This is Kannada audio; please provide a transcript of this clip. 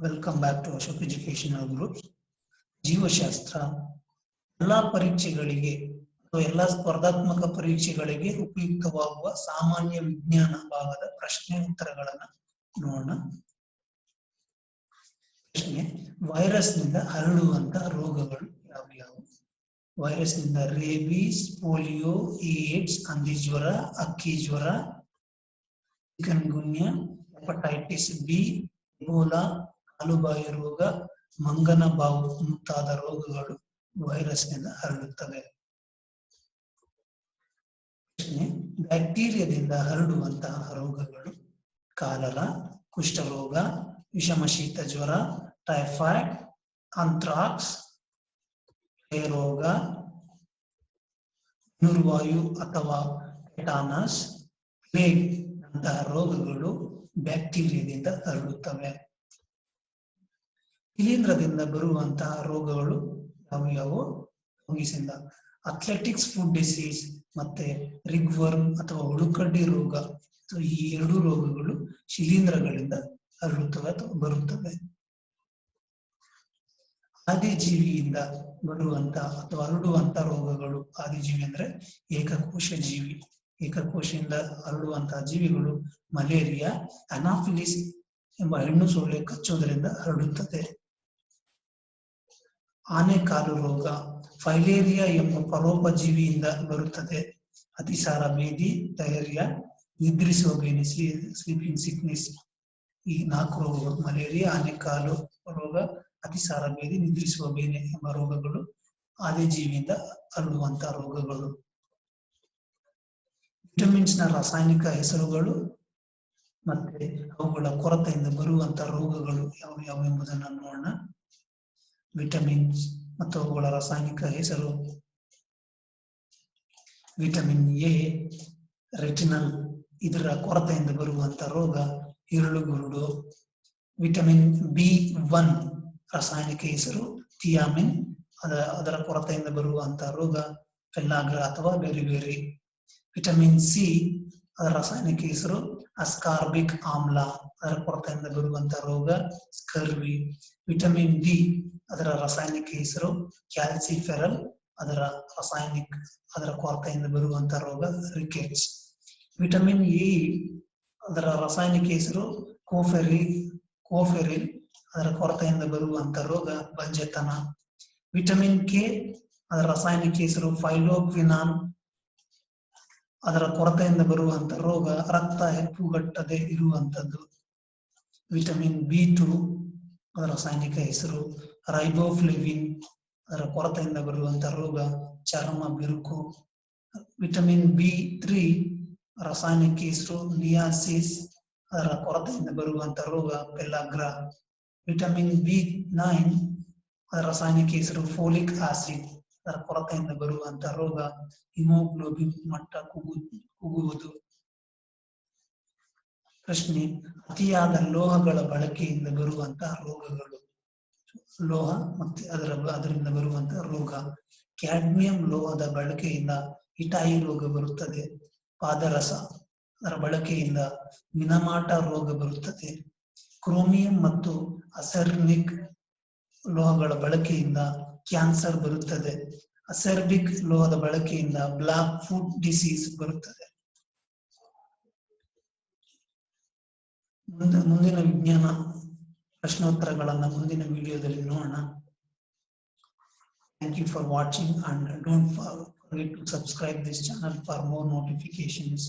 Welcome back to Ashok Educational Group ಜೀವಶಾಸ್ತ್ರ ಎಲ್ಲಾ ಪರೀಕ್ಷೆಗಳಿಗೆ ಅಥವಾ ಎಲ್ಲಾ ಸ್ಪರ್ಧಾತ್ಮಕ ಪರೀಕ್ಷೆಗಳಿಗೆ ಉಪಯುಕ್ತವಾಗುವ ಸಾಮಾನ್ಯ ವಿಜ್ಞಾನ ಭಾಗದ ಪ್ರಶ್ನೆ ಉತ್ತರಗಳನ್ನ ನೋಡೋಣ. ಪ್ರಶ್ನೆ ವೈರಸ್ನಿಂದ ಹರಡುವಂತಹ ರೋಗಗಳು ಯಾವ್ಯಾವು? ವೈರಸ್ನಿಂದ ರೇಬೀಸ್ ಪೋಲಿಯೋ ಏಡ್ಸ್, ಹಂದಿ ಜ್ವರ, ಅಕ್ಕಿ ಜ್ವರ, chikungunya, hepatitis B Ebola ಕಾಲುಬಾಯಿ ರೋಗ ಮಂಗನ ಬಾವು ಮುಂತಾದ ರೋಗಗಳು ವೈರಸ್ನಿಂದ ಹರಡುತ್ತವೆ ಬ್ಯಾಕ್ಟೀರಿಯಾದಿಂದ ಹರಡುವಂತಹ ರೋಗಗಳು ಕಾಲರ, ಕುಷ್ಠರೋಗ ವಿಷಮ ಶೀತ ಜ್ವರ, ಟೈಫಾಯ್ಡ್ ಅಂಥ್ರಾಕ್ಸ್ ರೋಗ ನುರ್ವಾಯು ಅಥವಾ ಟೆಟಾನಸ್, ಪ್ಲೇಗ್ ಅಂತಹ ರೋಗಗಳು ಬ್ಯಾಕ್ಟೀರಿಯಾದಿಂದ ಹರಡುತ್ತವೆ. ಶಿಲೀಂಧ್ರದಿಂದ ಬರುವಂತಹ ರೋಗಗಳು ಯಾವ್ಯಾವು ಫಂಗಿಸಿಂದ ಅಥ್ಲೆಟಿಕ್ಸ್ ಫುಡ್ ಡಿಸೀಸ್ ಮತ್ತೆ ರಿಗ್ವರ್ಮ್ ಅಥವಾ ಹುಳುಕಡ್ಡಿ ರೋಗ ಈ ಎರಡು ರೋಗಗಳು ಶಿಲೀಂಧ್ರಗಳಿಂದ ಹರಡುತ್ತವೆ ಅಥವಾ ಬರುತ್ತವೆ. ಆದಿಜೀವಿಯಿಂದ ಬರುವಂತ ಅಥವಾ ಹರಡುವಂತ ರೋಗಗಳು, ಆದಿಜೀವಿ ಅಂದ್ರೆ ಏಕಕೋಶ ಜೀವಿ ಏಕಕೋಶದಿಂದ ಹರಡುವಂತಹ ಜೀವಿಗಳು ಮಲೇರಿಯಾ ಅನಾಫಿಲಿಸ್ ಎಂಬ ಹೆಣ್ಣು ಸೊಳ್ಳೆ ಕಚ್ಚುವುದರಿಂದ ಹರಡುತ್ತದೆ. ಆನೆಕಾಲು ರೋಗ, ಫೈಲೇರಿಯಾ ಎಂಬ ಪರೋಪಜೀವಿಯಿಂದ ಬರುತ್ತದೆ. ಅತಿಸಾರ, ಬೇದಿ, ಡಯರಿಯಾ, ನಿದ್ರಿಸುವ ಬೇನೆ ಸ್ಲೀಪಿಂಗ್ ಸಿಕ್ನೆಸ್, ಈ ನಾಲ್ಕು ರೋಗಗಳು, ಮಲೇರಿಯಾ, ಆನೆಕಾಲು ರೋಗ, ಅತಿಸಾರ, ಬೇದಿ, ನಿದ್ರಿಸುವ ಬೇನೆ ಎಂಬ ರೋಗಗಳು ಆದಿಜೀವಿಯಿಂದ ಹರಡುವಂತಹ ರೋಗಗಳು. ವಿಟಮಿನ್ಸ್ನ ರಾಸಾಯನಿಕ ಹೆಸರುಗಳು ಮತ್ತೆ ಅವುಗಳ ಕೊರತೆಯಿಂದ ಬರುವಂತಹ ರೋಗಗಳು ಯಾವ ಯಾವ ಎಂಬುದನ್ನು ನೋಡೋಣ. ವಿಟಮಿನ್ಸ್ ಮತ್ತು ಅವುಗಳ ರಾಸಾಯನಿಕ ಹೆಸರು ವಿಟಮಿನ್ ಎ, ರೆಟಿನಲ್. ಇದರ ಕೊರತೆಯಿಂದ ಬರುವಂತ ರೋಗ ಇರುಳುಗುರುಡು ವಿಟಮಿನ್ ಬಿ ಒನ್, ರಾಸಾಯನಿಕ ಹೆಸರು ಥಿಯಾಮಿನ್. ಅದ, ಅದರ ಕೊರತೆಯಿಂದ ಬರುವಂತಹ ರೋಗ ಪೆಲ್ಲಾಗ್ರ ಅಥವಾ ಬೇರೆ ಬೇರೆ. ವಿಟಮಿನ್ ಸಿ, ಅದರ ರಾಸಾಯನಿಕ ಹೆಸರು ಅಸ್ಕಾರ್ಬಿಕ್ ಆಮ್ಲ. ಅದರ ಕೊರತೆಯಿಂದ ಬರುವಂತಹ ರೋಗ ಸ್ಕರ್ವಿ. ವಿಟಮಿನ್ ಡಿ ಅದರ ರಾಸಾಯನಿಕ ಹೆಸರು ಕ್ಯಾಲ್ಸಿಫೆರಲ್, ಅದರ ರಾಸಾಯನಿಕ, ಅದರ ಕೊರತೆಯಿಂದ ಬರುವಂತಹ ರೋಗ ರಿಕೆಟ್ಸ್ ವಿಟಮಿನ್ ಎ, ಅದರ ರಾಸಾಯನಿಕ ಹೆಸರು ಕೋಫೆರಿ ಕೋಫೆರಿ ಅದರ ಕೊರತೆಯಿಂದ ಬರುವಂತ ರೋಗ ಬಂಜೆತನ. ವಿಟಮಿನ್ ಕೆ, ಅದರ ರಾಸಾಯನಿಕ ಹೆಸರು ಫೈಲೋಕ್ವಿನಾನ್, ಅದರ ಕೊರತೆಯಿಂದ ಬರುವಂತ ರೋಗ ರಕ್ತ ಹೆಪ್ಪುಗಟ್ಟದೆ ಇರುವಂತದ್ದು. ವಿಟಮಿನ್ ಬಿ ಟು ರಾಸಾಯನಿಕ ಹೆಸರು ರೈಬೋಫ್ಲಿವಿನ್. ಅದರ ಕೊರತೆಯಿಂದ ಬರುವಂತಹ ರೋಗ, ಚರ್ಮ, ಬಿರುಕು, ವಿಟಮಿನ್ ಬಿ ತ್ರೀ, ರಾಸಾಯನಿಕ ಹೆಸರು ನಿಯಾಸಿಸ್. ಅದರ ಕೊರತೆಯಿಂದ ಬರುವಂತಹ ರೋಗ ಪೆಲ್ಲಾಗ್ರ. ವಿಟಮಿನ್ ಬಿ ನೈನ್, ಅದರ ರಾಸಾಯನಿಕ ಹೆಸರು ಫೋಲಿಕ್ ಆಸಿಡ್. ಅದರ ಕೊರತೆಯಿಂದ ಬರುವಂತಹ ರೋಗ ಹಿಮೋಗ್ಲೋಬಿನ್ ಮಟ್ಟ ಕುಗು ಕುಗ್ಗುವುದು. ಪ್ರಶ್ನೆ ಅತಿಯಾದ ಲೋಹಗಳ ಬಳಕೆಯಿಂದ ಬರುವಂತಹ ರೋಗಗಳು. ಲೋಹ ಮತ್ತೆ ಅದರ ಅದರಿಂದ ಬರುವಂತಹ ರೋಗ. ಕ್ಯಾಡ್ಮಿಯಂ ಲೋಹದ ಬಳಕೆಯಿಂದ ಇಟಾಯಿ ರೋಗ ಬರುತ್ತದೆ. ಪಾದರಸ ಅದರ ಬಳಕೆಯಿಂದ ಮಿನಮಾಟ ರೋಗ ಬರುತ್ತದೆ. ಕ್ರೋಮಿಯಂ ಮತ್ತು ಅಸರ್ನಿಕ್ ಲೋಹಗಳ ಬಳಕೆಯಿಂದ ಕ್ಯಾನ್ಸರ್ ಬರುತ್ತದೆ. ಅಸರ್ಬಿಕ್ ಲೋಹದ ಬಳಕೆಯಿಂದ ಬ್ಲಾಕ್ ಫುಡ್ ಡಿಸೀಸ್ ಬರುತ್ತದೆ. ಮುಂದಿನ ವಿಜ್ಞಾನ ಪ್ರಶ್ನೋತ್ತರಗಳನ್ನ ಮುಂದಿನ ವಿಡಿಯೋದಲ್ಲಿ ನೋಡೋಣ thank you for watching and don't forget to subscribe this channel for more notifications